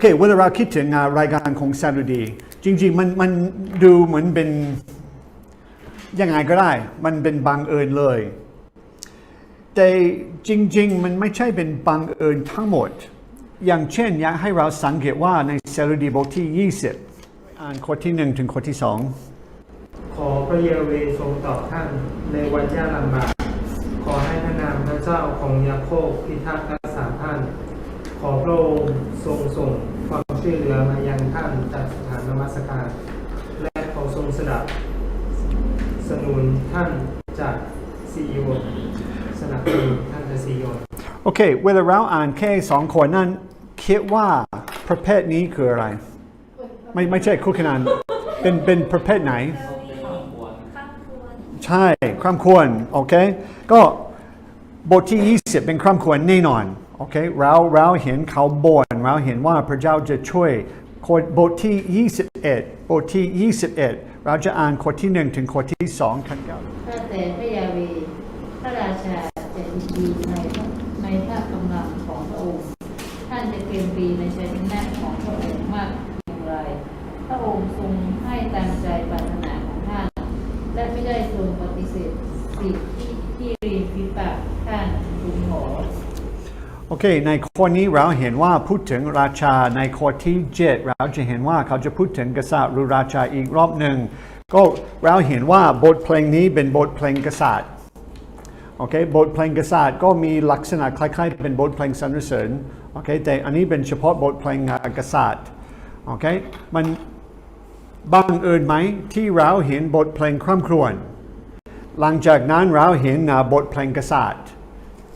เคเวลาเราคิดถึงรายการของซาดูดีจริงๆมันมันดูเหมือนเป็นยังไงก็ได้ มันเป็นบังเอิญเลย แต่จริง ๆ มันไม่ใช่เป็นบังเอิญทั้งหมด อย่างเช่นอยากให้เราสังเกตว่าในซาดูดีบทที่ 20 อ่านข้อที่ 1 ถึงข้อที่ 2 ขอพระเยเวทรงตอบท่านในวันยากลำบากขอให้พระนามพระเจ้าของยาโคบพิทักษ์รักษาท่าน ขอพระองค์ทรงส่งความช่วยเหลือมายังท่านจากสถานนมัสการ และขอทรงสดับสนุนท่านจากซีโอญสนับสนุนท่านจากซีโอญโอเค เวลาเราอ่านแค่สองคนนั้นคิดว่าประเภทนี้คืออะไร ไม่ไม่ใช่คู่ขนานเป็นเป็นประเภทไหน ใช่คร่ำควร โอเค ก็บทที่ 20 เป็นคร่ำควรแน่นอน โอเคเราเราเห็นเขาบ่นเราเห็นว่าพระเจ้าจะช่วยคนบทที่ 21 บทที่ 21 เราจะอ่านข้อที่ 1 ถึงข้อที่2ขันเก้าข้าแต่พระยาเวห์พระราชาจะยินดีในในพระกำลังของพระองค์ ท่านจะเกมปรีในชัยชนะของพระองค์มากอย่างไร พระองค์ทรงให้ตามใจปรารถนาของท่าน และไม่ได้ทรงปฏิเสธสิ่งที่ที่ริมฝีปากท่านทูลขอ โอ เค ในข้อนี้เราเห็นว่าพูดถึงราชาในข้อที่7เราจะเห็นว่าเขาจะพูดถึงกษัตริย์หรือราชาอีกรอบหนึ่งก็เราเห็นว่าบทเพลงนี้เป็นบทเพลงกษัตริย์โอเคบทเพลงกษัตริย์ก็มีลักษณะคล้ายๆ เป็นบทเพลงสรรเสริญโอเคแต่อันนี้เป็นเฉพาะบทเพลงกษัตริย์โอเคมันบังเอิญไหมที่เราเห็นบทเพลงคร่ำครวญหลังจากนั้นเราเห็นบทเพลงกษัตริย์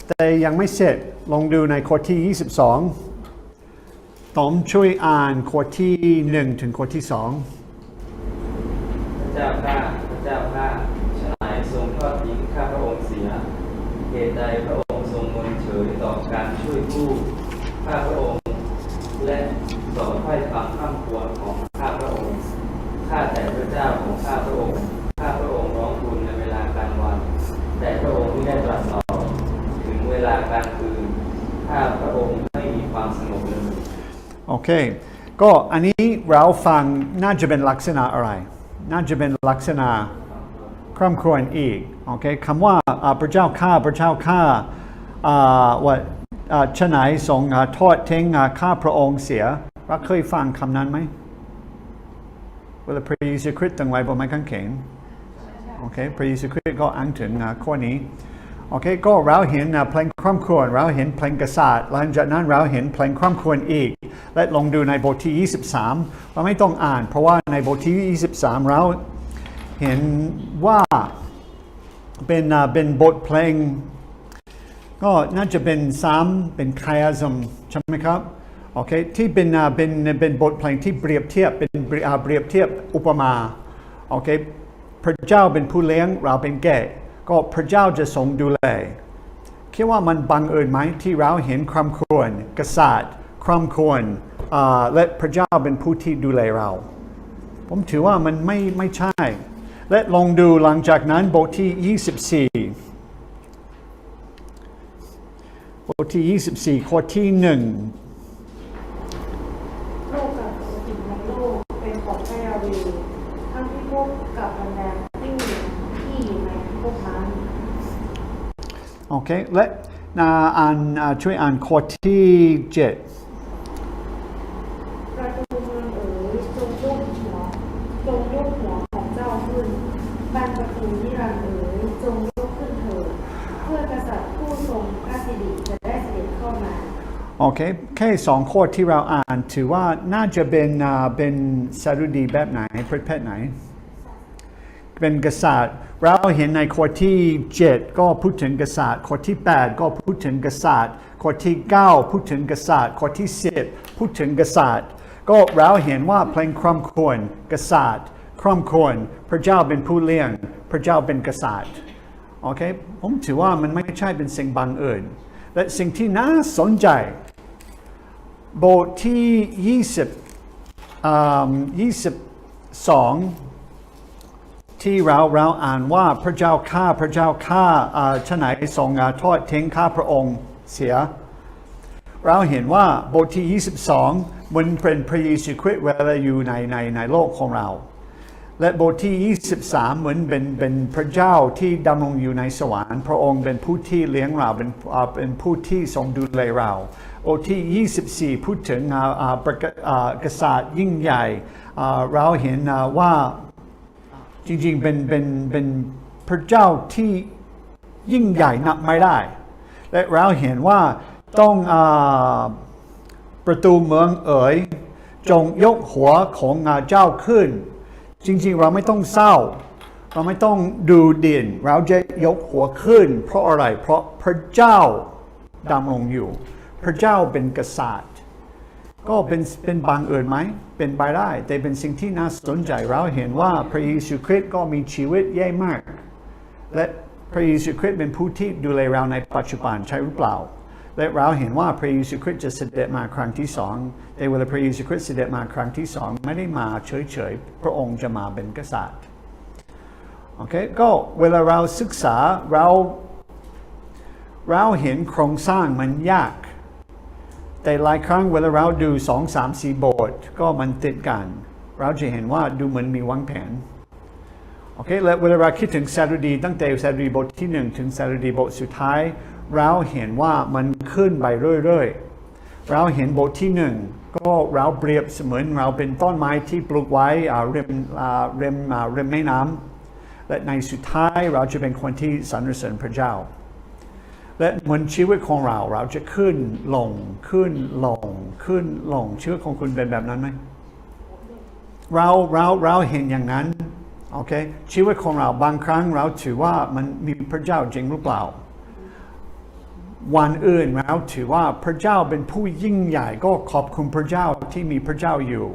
แต่ยังไม่เสร็จ ลองดูในข้อที่ 22 ต้อมช่วยอ่านข้อที่ 1 ถึงข้อที่ 2 พระเจ้าข้าพระเจ้าข้าฉนายทรงทอดทิ้งข้าพระองค์เสีย เหตุใดพระองค์ทรงมนเฉยต่อการช่วยผู้ข้าพระองค์ และต่อถ้อยคำข้ามควรของข้าพระองค์ ข้าแต่พระเจ้าของข้าพระองค์ ข้าพระองค์ร้องทูลในเวลากลางวัน แต่พระองค์ไม่ได้ตรัสตอบถึงเวลากลางคืน ข้าพระองค์ไม่มีความสงบเลย โอเค ก็อันนี้เราฟังน่าจะเป็นลักษณะอะไร น่าจะเป็นลักษณะคร่ำครวญอีก โอเคคำว่าพระเจ้าข้า พระเจ้าข้าว่าอ่าชะไหนทรงทอดทิ้งข้าพระองค์เสียเราเคยฟังคำนั้นไหมเวลาพระเยซูคริสต์ตั้งไว้บนไม้กางเขน โอเค พระเยซูคริสต์ก็อ้างถึงข้อนี้ โอเคก็เราเห็นเพลงคร่ำครวญเราเห็นเพลงกษัตริย์หลังจากนั้นเราเห็นเพลงคร่ำครวญอีก และลองดูในบทที่ 23 เราไม่ต้องอ่าน เพราะว่าในบทที่ 23 เราเห็นว่าเป็นเป็นบทเพลง ก็น่าจะเป็นซ้ำเป็นคายซึมใช่ไหมครับโอเคที่เป็นเป็นเป็นบทเพลงที่เปรียบเทียบเป็นเปรียอ่าเปรียบเทียบอุปมาโอเคพระเจ้าเป็นผู้เลี้ยงเราเป็นแก่ ก็พระเจ้าจะทรงดูแลคิดว่ามันบังเอิญไหมที่เราเห็นความควร กษัตริย์ความควรและพระเจ้าเป็นผู้ที่ดูแลเรา ผมถือว่ามันไม่ไม่ใช่ และลองดูหลังจากนั้นบทที่ 24 บทที่ 24 ข้อที่ 1 โลกกับสิ่งในโลกเป็นของพระยาเวห์ทั้งพิภพกับบรรดาที่ที่อยู่ในพิภพนั้น โอเคและนาอ่านช่วยอ่านข้อที่7ประตูเมืองเอ๋ยจงยกหัวจงยกหัวของเจ้าขึ้นบานประตูนิรันดร์เอ๋ยจงยกขึ้นเถิดเพื่อกษัตริย์ผู้ทรงพระสิริจะได้เสด็จเข้ามาโอเคแค่สองข้อที่เราอ่านถือว่าน่าจะเป็นเป็นสรุดีแบบไหนประเภทไหน เป็นกษัตริย์ เราเห็นในข้อที่ 7 ก็พูดถึงกษัตริย์ข้อที่ 8 ก็พูดถึงกษัตริย์ข้อที่ 9 พูดถึงกษัตริย์ข้อที่ 10 พูดถึงกษัตริย์ ก็เราเห็นว่าเพลงคร่ำควรกษัตริย์คร่ำควรพระเจ้าเป็นผู้เลี้ยง พระเจ้าเป็นกษัตริย์โอเคผมถือว่ามันไม่ใช่เป็นสิ่งบังเอิญและสิ่งที่น่าสนใจ บทที่ 20อ่า22 ที่เราเราอ่านว่าพระเจ้าข้าพระเจ้าข้าอ่าชะไหนทรงอาทอดทิ้งข้าพระองค์เสีย เราเห็นว่าบทที่ 22เหมันเป็นพระเยซูคริสต์เวลาอยู่ในในในโลกของเรา และบทที่ 23 เหมือนเป็นเป็นพระเจ้าที่ดำรงอยู่ในสวรรค์พระองค์เป็นผู้ที่เลี้ยงเราเป็นอาเป็นผู้ที่ทรงดูแลเราบทที่ 24 พูดถึงอาอาประกาศอากษัตริย์ยิ่งใหญ่เราเห็นว่า จริงๆ เป็นเป็นเป็นพระเจ้าที่ยิ่งใหญ่นับไม่ได้ และเราเห็นว่าต้องอประตูเมืองเอ๋ยจงยกหัวของอาเจ้าขึ้น จริงๆ เราไม่ต้องเศร้า เราไม่ต้องดูดินเราจะยกหัวขึ้น เพราะอะไรเพราะพระเจ้าดำรงอยู่ พระเจ้าเป็นกษัตริย์ ก็เป็นเป็นบางเอิญไหม เป็นไปได้ แต่เป็นสิ่งที่น่าสนใจเราเห็นว่าพระเยซูคริสต์ก็มีชีวิตแย่มาก และพระเยซูคริสต์เป็นผู้ที่ดูแลเราในปัจจุบันใช่หรือเปล่า และเราเห็นว่าพระเยซูคริสต์จะเสด็จมาครั้งที่สองแต่เวลาพระเยซูคริสต์เสด็จมาครั้งที่สองไม่ได้มาเฉยๆ พระองค์จะมาเป็นกษัตริย์โอเคก็เวลาเราศึกษาเราเราเห็นโครงสร้างมันยาก แต่หลายครั้งเวลาเราดูสองสามสี่บทก็มันติดกัน เราจะเห็นว่าดูเหมือนมีวางแผนโอเคและเวลาเราคิดถึงสดุดีตั้งแต่สดุดีบทที่หนึ่งถึงสดุดีบทสุดท้าย เราเห็นว่ามันขึ้นไปเรื่อยๆ เราเห็นบทที่หนึ่งก็เราเปรียบเสมือนเราเป็นต้นไม้ที่ปลูกไว้อ่าริมอ่าริมอ่าริมแม่น้ำและในสุดท้ายเราจะเป็นคนที่สรรเสริญพระเจ้า และเหมือนชีวิตของเราเราจะขึ้นลงขึ้นลงขึ้นลงชีวิตของคุณเป็นแบบนั้นไหมเราเราเราเห็นอย่างนั้นโอเคชีวิตของเราบางครั้งเราถือว่ามันมีพระเจ้าจริงหรือเปล่า วันอื่นเราถือว่าพระเจ้าเป็นผู้ยิ่งใหญ่ก็ขอบคุณพระเจ้าที่มีพระเจ้าอยู่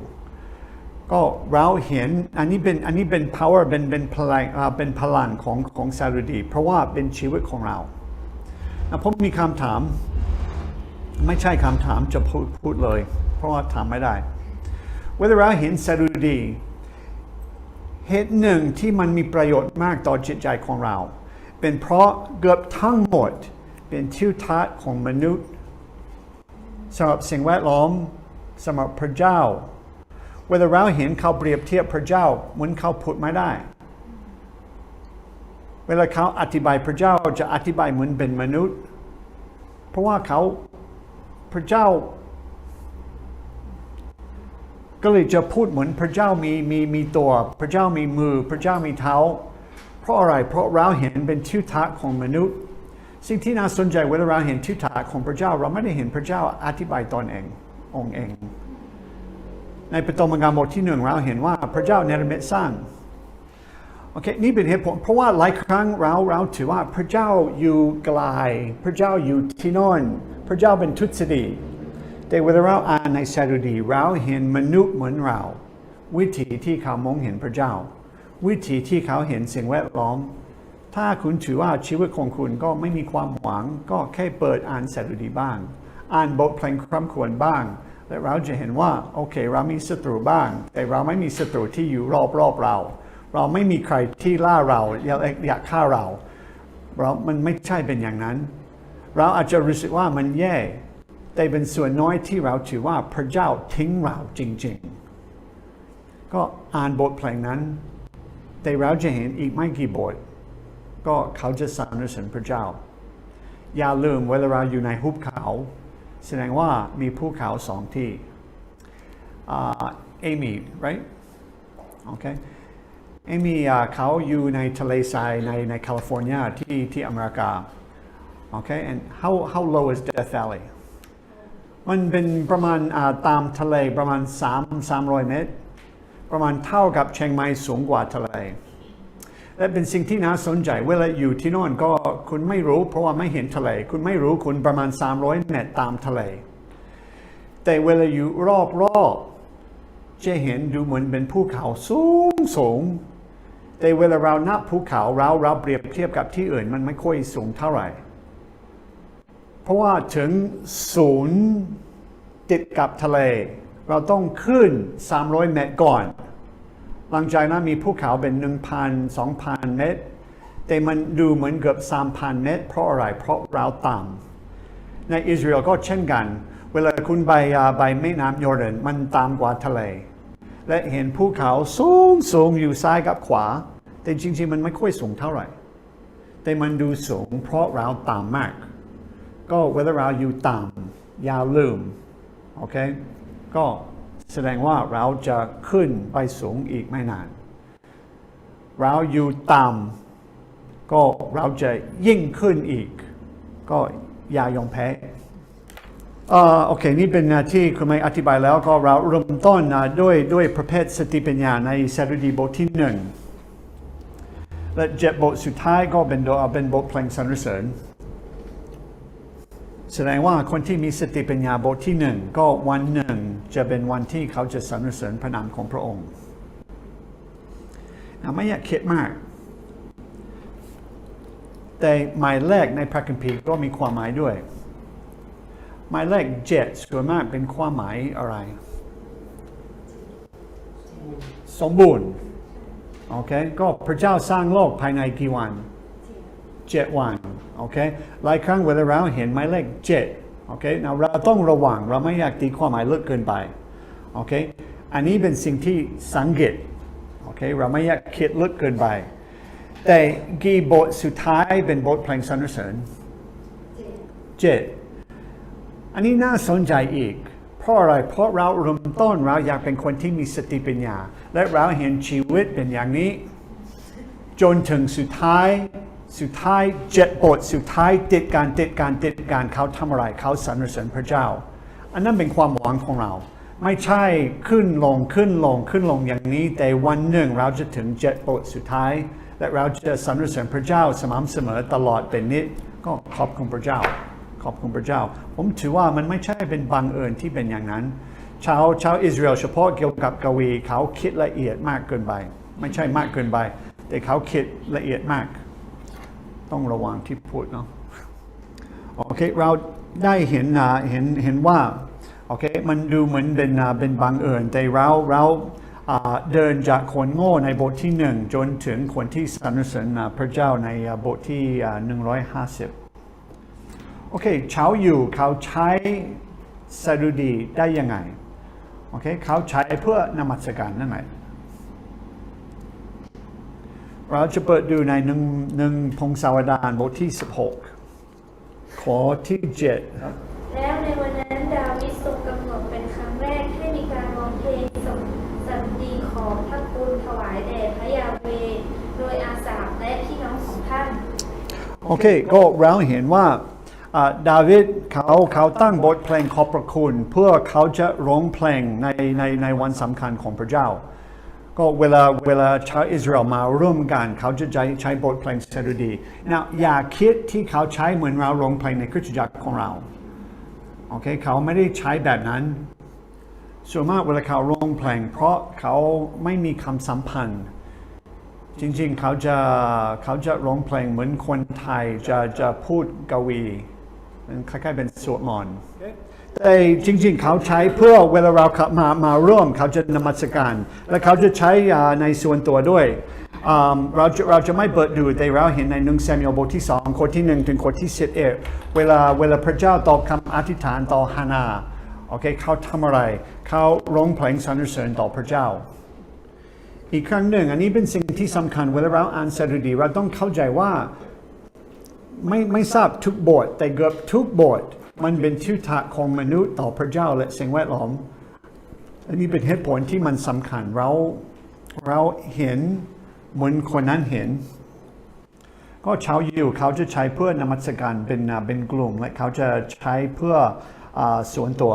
ก็เราเห็นอันนี้เป็นอันนี้เป็น power เป็นเป็นพลังเป็นพลังของของสารุดี เพราะว่าเป็นชีวิตของเรา ผมมีคำถาม ไม่ใช่คำถามจะพูดพูดเลย เพราะว่าถามไม่ได้ เวลาเราเห็นสดุดี เหตุหนึ่งที่มันมีประโยชน์มากต่อจิตใจของเรา เป็นเพราะเกือบทั้งหมดเป็นทิวทัศน์ของมนุษย์สำหรับสิ่งแวดล้อมสำหรับพระเจ้า เวลาเราเห็นเขาเปรียบเทียบพระเจ้าเหมือนเขาพูดไม่ได้ เวลาเขาอธิบายพระเจ้าจะอธิบายเหมือนเป็นมนุษย์ เพราะว่าเขาพระเจ้า ก็เลยจะพูดเหมือนพระเจ้ามีมีมีตัว พระเจ้ามีมือ พระเจ้ามีเท้า เพราะอะไรเพราะเราเห็นเป็นทิวทัศน์ของมนุษย์ สิ่งที่น่าสนใจเวลาเราเห็นทิวทัศน์ของพระเจ้า เราไม่ได้เห็นพระเจ้าอธิบายตนเององค์เอง ในปฐมกาลบทที่หนึ่งเราเห็นว่าพระเจ้าเนรมิตสร้าง อเคนี่เป็นเหตุผลเพราะว่าหลายครั้งเราเราถือว่าพระเจ้าอยู่ไกลพระเจ้าอยู่ที่โน่นพระเจ้าเป็นทุตสดีแต่เวลาเราอ่านในสดุดีเราเห็นมนุษย์เหมือนเรา วิธีที่เขามองเห็นพระเจ้า วิธีที่เขาเห็นสิ่งแวดล้อม ถ้าคุณถือว่าชีวิตของคุณก็ไม่มีความหวัง ก็แค่เปิดอ่านสดุดีบ้าง อ่านบทเพลงคร่ำควรบ้างและเราจะเห็นว่าโอเคเรามีศัตรูบ้าง แต่เราไม่มีศัตรูที่อยู่รอบๆเรา เราไม่มีใครที่ล่าเราอยากอยากฆ่าเรา เรามันไม่ใช่เป็นอย่างนั้น เราอาจจะรู้สึกว่ามันแย่ แต่เป็นส่วนน้อยที่เราถือว่าพระเจ้าทิ้งเราจริง ๆ ก็อ่านบทเพลงนั้น แต่เราจะเห็นอีกไม่กี่บท ก็เขาจะสรรเสริญพระเจ้า อย่าลืมเวลาเราอยู่ในหุบเขา แสดงว่ามีภูเขาสองที่เอมี่ right โอ เอมี่อ่าเขาอยู่ในทะเลทรายในในแคลิฟอร์เนียที่ที่อเมริกา โอเค and how how low is Death Valley มันเป็นประมาณตามทะเลประมาณ 3 300 เมตร ประมาณเท่ากับเชียงใหม่สูงกว่าทะเล และเป็นสิ่งที่น่าสนใจเวลาอยู่ที่น่นก็คุณไม่รู้เพราะว่าไม่เห็นทะเล คุณไม่รู้คุณประมาณ 300 เมตรตามทะเล แต่เวลาอยู่รอบๆจะเห็นดูเหมือนเป็นภูเขาสูงสูง แต่เวลาเรานับภูเขาเราเราเปรียบเทียบกับที่อื่น มันไม่ค่อยสูงเท่าไหร่ เพราะว่าถึงศูนย์ติดกับทะเล เราต้องขึ้น 300 เมตรก่อน หลังจากนั้นมีภูเขาเป็น 1,000 2,000 เมตร แต่มันดูเหมือนเกือบ 3,000 เมตร เพราะอะไร เพราะเราต่ำในอิสราเอลก็เช่นกัน เวลาคุณไปอ่าไปแม่น้ำยอร์แดนมันตามกว่าทะเล และเห็นภูเขาสูงสูงอยู่ซ้ายกับขวา แต่จริง ๆ มันไม่ค่อยสูงเท่าไหร่ แต่มันดูสูงเพราะเราต่ำมาก ก็เวลาเราอยู่ต่ำอย่าลืม โอเค ก็แสดงว่าเราจะขึ้นไปสูงอีกไม่นาน เราอยู่ต่ำก็เราจะยิ่งขึ้นอีก ก็อย่ายอมแพ้ โอเค นี่เป็นที่คุณไม่อธิบายแล้วก็เราเริ่มต้นด้วยด้วยประเภทสติปัญญาในสดุดีบทที่หนึ่งและเจ็ดบทสุดท้ายก็เป็นเป็นบทเพลงสรรเสริญแสดงว่าคนที่มีสติปัญญาบทที่หนึ่งก็วันหนึ่งจะเป็นวันที่เขาจะสรรเสริญพระนามของพระองค์นะไม่อยากคิดมาก แต่หมายเลขในพระคัมภีร์ก็มีความหมายด้วย หมายเลขเจ็ดส่วนมากเป็นความหมายอะไร สมบูรณ์โอเคก็พระเจ้าสร้างโลกภายในกี่วันเจ็ดวันโอเคหลายครั้งเวลาเราเห็นหมายเลขเจ็ดโอเคเราเราต้องระวังเราไม่อยากตีความหมายลึกเกินไปโอเคอันนี้เป็นสิ่งที่สังเกตโอเคเราไม่อยากคิดลึกเกินไป แต่กี่บทสุดท้ายเป็นบทเพลงสรรเสริญเจ็ด อันนี้น่าสนใจอีก เพราะอะไร เพราะเราเริ่มต้นเราอยากเป็นคนที่มีสติปัญญา และเราเห็นชีวิตเป็นอย่างนี้ จนถึงสุดท้าย สุดท้ายเจ็ดบทสุดท้ายติดการติดการติดการเขาทำอะไรเขาสรรเสริญพระเจ้า อันนั้นเป็นความหวังของเรา ไม่ใช่ขึ้นลงขึ้นลงขึ้นลงอย่างนี้ แต่วันหนึ่งเราจะถึงเจ็ดบทสุดท้ายและเราจะสรรเสริญพระเจ้าสม่ำเสมอตลอดเป็นนิดก็ขอบคุณพระเจ้า ขอบคุณพระเจ้า ผมถือว่ามันไม่ใช่เป็นบังเอิญที่เป็นอย่างนั้น ชาวชาวอิสราเอลเฉพาะเกี่ยวกับกวีเขาคิดละเอียดมากเกินไป ไม่ใช่มากเกินไป แต่เขาคิดละเอียดมาก ต้องระวังที่พูดเนาะโอเคเราได้เห็นเห็นเห็นว่าโอเคมันดูเหมือนเป็นเป็นบังเอิญแต่เราเราเดินจากคนโง่ในบทที่หนึ่งจนถึงคนที่สรรเสริญพระเจ้าในบทที่ 150 โอเคเช้าอยู่เขาใช้สดุดีได้ยังไงโอเคเขาใช้เพื่อนมัสการนั่นแหละเราจะเปิดดูในหนึ่งหนึ่งพงศาวดารบทที่ 16 ขอที่7ครับแล้วในวันนั้นดาวิดทรงกำหนดเป็นครั้งแรกให้มีการร้องเพลงสมสันดีขอพระคุณถวายแด่พระยาเวห์โดยอาสาฟและพี่น้องของท่าน โอเค ก็เราเห็นว่าอ่า ดาวิดเขาเขาตั้งบทเพลงขอบพระคุณ เพื่อเขาจะร้องเพลงในในในวันสำคัญของพระเจ้า ก็เวลาเวลาชาวอิสราเอลมาร่วมกัน เขาจะใช้ใช้บทเพลงสดุดีนะอย่าคิดที่เขาใช้เหมือนเราร้องเพลงในคริสตจักรของเราโอเคเขาไม่ได้ใช้แบบนั้นส่วนมากเวลาเขาร้องเพลง เพราะเขาไม่มีคำสัมพันธ์ จริงๆเขาจะเขาจะร้องเพลงเหมือนคนไทยจะจะพูดกวี มันคล้ายๆเป็นสวดมนต์แต่จริงๆ เขาใช้เพื่อเวลาเรามามาร่วมเขาจะนมัสการ และเขาจะใช้อ่าในส่วนตัวด้วยเราจะเราจะไม่เปิดดูแต่เราเห็นในหนึ่งแซม u อบทที่สองข้อที่หนึ่งถึงข้อที่สิบเอ็ดเวลาเวลาพระเจ้าตอบคำอธิษฐานต่อฮานาโอเคเขาทำอะไรเขาร้องเพลงสรรเสริญต่อพระเจ้า อีกครั้งหนึ่ง อันนี้เป็นสิ่งที่สำคัญเวลาเราอ่านสดุดีเราต้องเข้าใจว่า ไม่ไม่ทราบทุกบทแต่เกือบทุกบทมันเป็นทิฏฐะของมนุษย์ต่อพระเจ้าและสิ่งแวดล้อม อันนี้เป็นเหตุผลที่มันสำคัญเราเราเห็นเหมือนคนนั้นเห็น ก็ชาวยิวเขาจะใช้เพื่อนมัสการเป็นอ่าเป็นกลุ่ม และเขาจะใช้เพื่ออส่วนตัว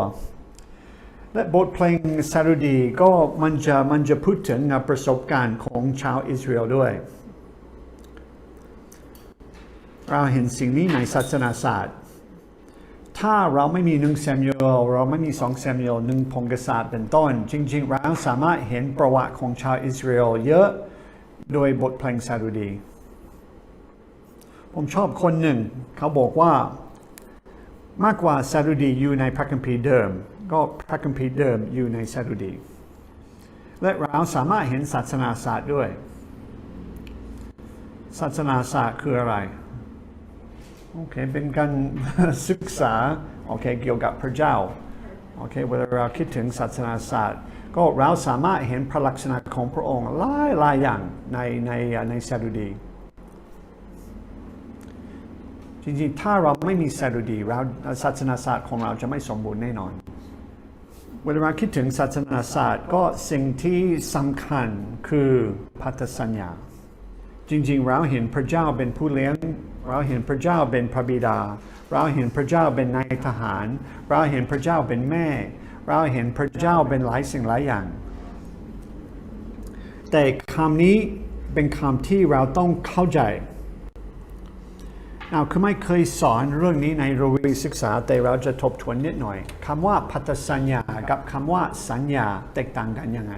และบทเพลงซารุดีก็มันจะมันจะพูดถึงประสบการณ์ของชาวอิสราเอลด้วย เราเห็นสิ่งนี้ในศาสนาศาสตร์ ถ้าเราไม่มีหนึ่งแซมยูเอลเราไม่มีสองแซมยูเอลหนึ่งพงกษัตริย์เป็นต้น จริง ๆ เราสามารถเห็นประวัติของชาวอิสราเอลเยอะโดยบทเพลงซารุดี ผมชอบคนหนึ่ง เขาบอกว่ามากกว่าซาดุดีอยู่ในพระคัมภีร์เดิม ก็พระคัมภีร์เดิมอยู่ในซาดุดี และเราสามารถเห็นศาสนาศาสตร์ด้วย ศาสนาศาสตร์คืออะไร โอเคเป็นการ ศึกษาโอเคเกี่ยวกับพระเจ้าโอเคเวลาเราคิดถึงศาสนาศาสตร์ ก็เราสามารถเห็นพระลักษณะของพระองค์หลายหลายอย่างในในในสดุดีจริงๆ ถ้าเราไม่มีสดุดีเราศาสนาศาสตร์ของเราจะไม่สมบูรณ์แน่นอน เวลาคิดถึงศาสนาศาสตร์ก็สิ่งที่สำคัญคือพันธสัญญา จริงๆ เราเห็นพระเจ้าเป็นผู้เลี้ยง เราเห็นพระเจ้าเป็นพระบิดา เราเห็นพระเจ้าเป็นนายทหาร เราเห็นพระเจ้าเป็นแม่ เราเห็นพระเจ้าเป็นหลายสิ่งหลายอย่าง แต่คำนี้เป็นคำที่เราต้องเข้าใจเอาคือไม่เคยสอนเรื่องนี้ในโรงเรียนศึกษาแต่เราจะทบทวนนิดหน่อยคำว่าพันธสัญญากับคำว่าสัญญาแตกต่างกันยังไง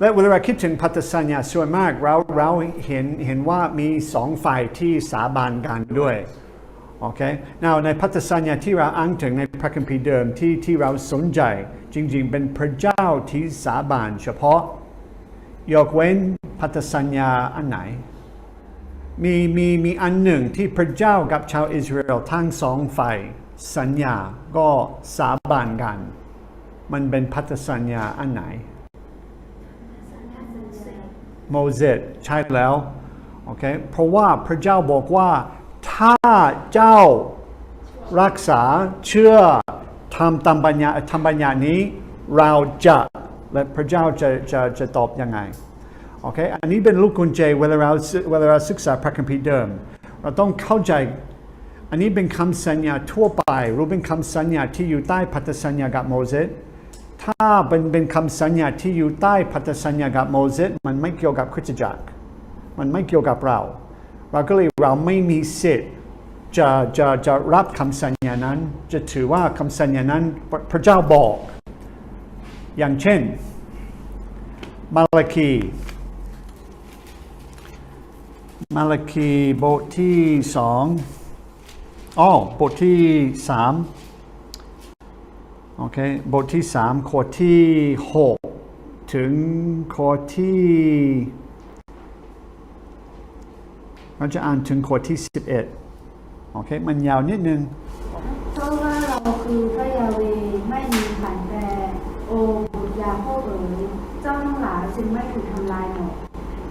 และเวลาคิดถึงพันธสัญญาส่วนมากเราเราเห็นเห็นว่ามีสองฝ่ายที่สาบานกันด้วยโอเค now ในพันธสัญญาที่เราอ้างถึงในพระคัมภีร์เดิมที่ที่เราสนใจ จริงๆ เป็นพระเจ้าที่สาบานเฉพาะ ยกเว้นพันธสัญญาอันไหน มีมีมีอันหนึ่งที่พระเจ้ากับชาวอิสราเอลทั้งสองฝ่ายสัญญาก็สาบานกัน มันเป็นพันธสัญญาอันไหน โมเสสใช่แล้วโอเคเพราะว่าพระเจ้าบอกว่าถ้าเจ้ารักษาเชื่อทำตามปัญญาทำปัญญานี้เราจะและพระเจ้าจะจะจะตอบยังไงโอเคอันนี้เป็นลูกกุญแจเวลาเราเวลาเราศึกษาพระคัมภีร์เดิม เราต้องเข้าใจอันนี้เป็นคำสัญญาทั่วไปหรือเป็นคำสัญญาที่อยู่ใต้พันธสัญญากับโมเสส ถ้าเป็นเป็นคำสัญญาที่อยู่ใต้พันธสัญญากับโมเสสมันไม่เกี่ยวกับคริสตจักร มันไม่เกี่ยวกับเรา เราก็เลยเราไม่มีสิทธิ์จะจะจะรับคำสัญญานั้น จะถือว่าคำสัญญานั้นพระเจ้าบอก อย่างเช่น มาลาคี มาลาคีบทที่สองอ๋อบทที่สาม โอเคบทที่สามข้อที่หกถึงข้อที่เราจะอ่านถึงข้อที่สิบเอ็ดโอเค มันยาวนิดนึงเพราะว่าเราคือพระยาเวไม่มีผันแปรโอบุตรยาโคเอ๋ยเจ้าทั้งหลายจึงไม่ถูกทำลายหมด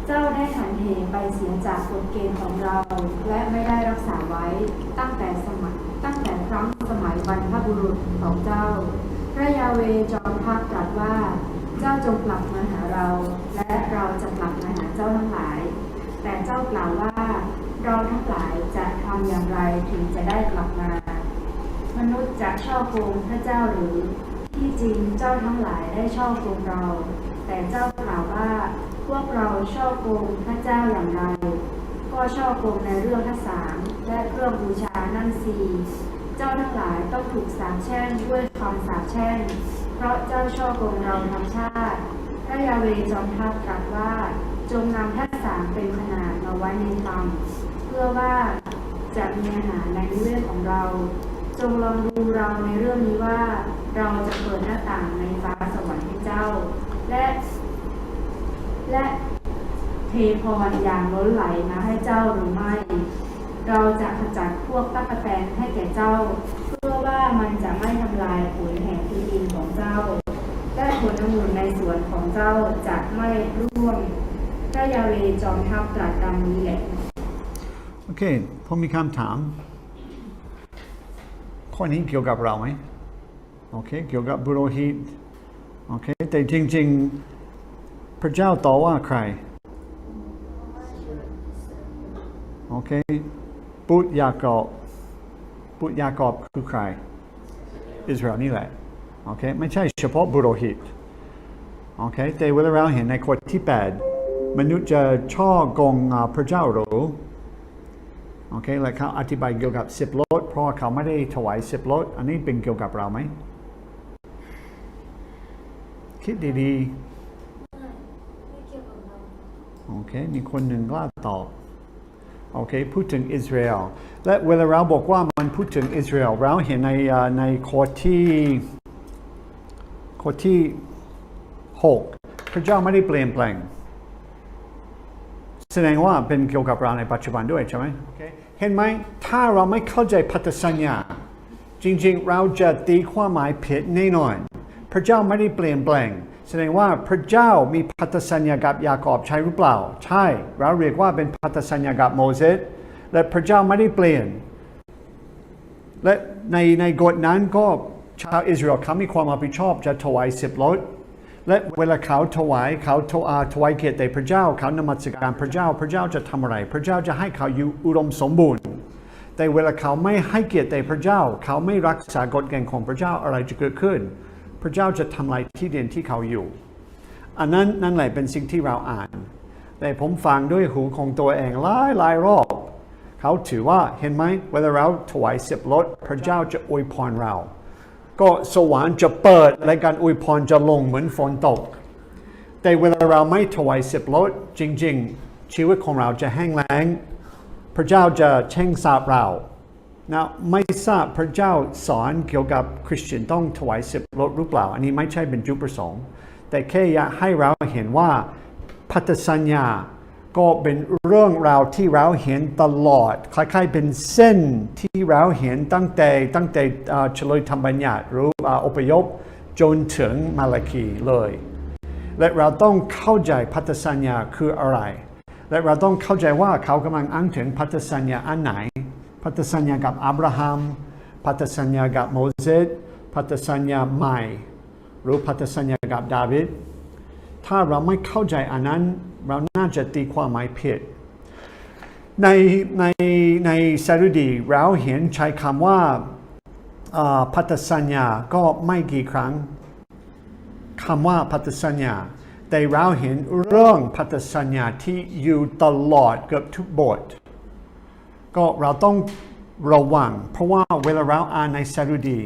เจ้าได้หันเหไปเสียจากกฎเกณฑ์ของเรา และไม่ได้รักษาไว้ตั้งแต่สมัย ครั้งสมัยบรรพบุรุษของเจ้า พระยาเวจอมทัพตรัสว่า เจ้าจงกลับมาหาเรา และเราจะกลับมาหาเจ้าทั้งหลาย แต่เจ้ากล่าวว่าเราทั้งหลายจะทำอย่างไรถึงจะได้กลับมา มนุษย์จะชอบโกงพระเจ้าหรือ ที่จริงเจ้าทั้งหลายได้ชอบโกงเรา แต่เจ้ากล่าวว่าพวกเราชอบโกงพระเจ้าอย่างไร ก็ชอบโกงในเรื่องทั้งสามและเครื่องบูชานั่นสี เจ้าทั้งหลายต้องถูกสาปแช่งด้วยคำสาปแช่ง เพราะเจ้าชอบโกงเราทั้งชาติ พระยาเวจอมทัพตรัสว่า จงนำทัศสามเป็นขนาดมาไว้ในตังเพื่อว่าจะมีอาหารในนิเวศของเรา จงลองดูเราในเรื่องนี้ว่า เราจะเปิดหน้าต่างในฟ้าสวรรค์ให้เจ้า และ และเทพรอย่างล้นไหลมาให้เจ้าหรือไม่ เราจะขจัดพวกตั๊กแตนให้แก่เจ้า เพื่อว่ามันจะไม่ทำลายผลแห่งที่ดินของเจ้า และผลองุ่นในสวนของเจ้าจะไม่ร่วงพระยาเวจอมทัพตรัสดังนี้แหละ โอเค ผมมีคำถาม ข้อนี้เกี่ยวกับเราไหมโอเค เกี่ยวกับบุโรหิต โอเค แต่จริง ๆ พระเจ้าต่อว่าใคร โอเค ปุตยากอบปุตยากอบคือใคร อิสราเอลนี่แหละ โอเค ไม่ใช่เฉพาะบุโรหิต โอเค แต่เวลาเราเห็นในข้อที่ 8 มนุษย์จะช่อกงอ่าพระเจ้าหรือโอเค แล้วเขาอธิบายเกี่ยวกับสิบรถเพราะว่าเขาไม่ได้ถวายสิบรถอันนี้เป็นเกี่ยวกับเราไหม คิดดีๆ โอเค มีคนหนึ่งกล้าตอบ โอเคพูดถึงอิสราเอลและเวลาเราบอกว่ามันพูดถึงอิสราเอลเราเห็นในในข้อที่ข้อที่หกพระเจ้าไม่ได้เปลี่ยนแปลง แสดงว่าเป็นเกี่ยวกับเราในปัจจุบันด้วยใช่ไหมโอเคเห็นไหมถ้าเราไม่เข้าใจพันธสัญญา จริงๆ เราจะตีความหมายผิดแน่นอน พระเจ้าไม่ได้เปลี่ยนแปลง แสดงว่าพระเจ้ามีพันธสัญญากับยากอบใช่หรือเปล่า ใช่ เราเรียกว่าเป็นพันธสัญญากับโมเสสและพระเจ้าไม่ได้เปลี่ยน และในในกฎนั้นก็ชาวอิสราเอลเขามีความรับผิดชอบจะถวายสิบลดและเวลาเขาถวายเขาถวายถวายเกียรติพระเจ้าเขานมัสการพระเจ้าพระเจ้าจะทำอะไร พระเจ้าจะให้เขาอยู่อุดมสมบูรณ์ แต่เวลาเขาไม่ให้เกียรติพระเจ้า เขาไม่รักษากฎเกณฑ์ของพระเจ้าอะไรจะเกิดขึ้น พระเจ้าจะทำลายที่ดินที่เขาอยู่ อันนั้นนั่นแหละเป็นสิ่งที่เราอ่าน แต่ผมฟังด้วยหูของตัวเองหลายหลายรอบ เขาถือว่าเห็นไหมเวลาเราถวายสิบลดพระเจ้าจะอวยพรเรา ก็สวรรค์จะเปิดและการอวยพรจะลงเหมือนฝนตก แต่เวลาเราไม่ถวายสิบลดจริง ๆ ชีวิตของเราจะแห้งแล้ง พระเจ้าจะแช่งสาปเรา นะไม่ทราบพระเจ้าสอนเกี่ยวกับคริสเตียนต้องถวายสิบลดหรือเปล่า อันนี้ไม่ใช่เป็นจุดประสงค์ แต่แค่อยากให้เราเห็นว่าพันธสัญญาก็เป็นเรื่องราวที่เราเห็นตลอด คล้ายๆเป็นเส้นที่เราเห็นตั้งแต่ตั้งแต่เฉลยธรรมบัญญัติหรืออ่าอพยพจนถึงมาลาคีเลย และเราต้องเข้าใจพันธสัญญาคืออะไร และเราต้องเข้าใจว่าเขากำลังอ้างถึงพันธสัญญาอันไหน พันธสัญญากับอับราฮัมพันธสัญญากับโมเสสพันธสัญญาใหม่ หรือพันธสัญญากับดาวิดถ้าเราไม่เข้าใจอันนั้นเราน่าจะตีความหมายผิดในในในสรุดีเราเห็นใช้คำว่าอ่าพันธสัญญาก็ไม่กี่ครั้งคำว่าพันธสัญญา แต่เราเห็นเรื่องพันธสัญญาที่อยู่ตลอดเกือบทุกบท ก็เราต้องระวัง เพราะว่าเวลาเราอ่านในสรุดี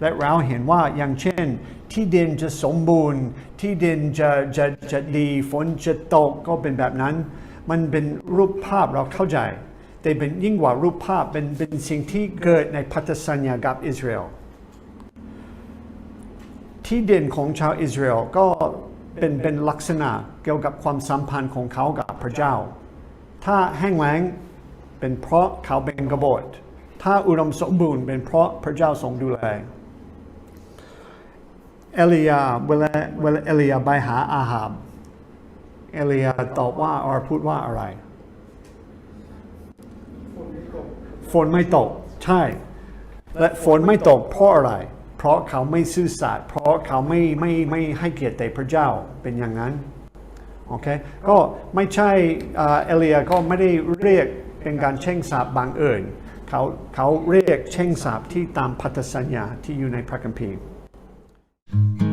และเราเห็นว่าอย่างเช่น ที่ดินจะสมบูรณ์ ที่ดินจะจะจะดีฝนจะตกก็เป็นแบบนั้น มันเป็นรูปภาพเราเข้าใจ แต่เป็นยิ่งกว่ารูปภาพเป็นเป็นสิ่งที่เกิดในพันธสัญญากับอิสราเอลที่เด่นของชาวอิสราเอลก็เป็นเป็นลักษณะเกี่ยวกับความสัมพันธ์ของเขากับพระเจ้า ถ้าแห้งแล้ง เป็นเพราะเขาเป็นกบฏ ถ้าอุดมสมบูรณ์เป็นเพราะพระเจ้าทรงดูแล เอลียาเวลาเวลาเอลียาไปหาอาหาบเอลียาตอบว่าอรพูดว่าอะไร ฝนไม่ตก ใช่ และฝนไม่ตกเพราะอะไร เพราะเขาไม่ซื่อสัตย์ เพราะเขาไม่ไม่ไม่ให้เกียรติแด่พระเจ้า เป็นอย่างนั้น โอเค ก็ไม่ใช่เอลียก็ไม่ได้เรียก เป็นการเช่งสาบบางเอิญเขาเขาเรียกเช่งสาบที่ตามพันธสัญญาที่อยู่ในพระคัมภีร์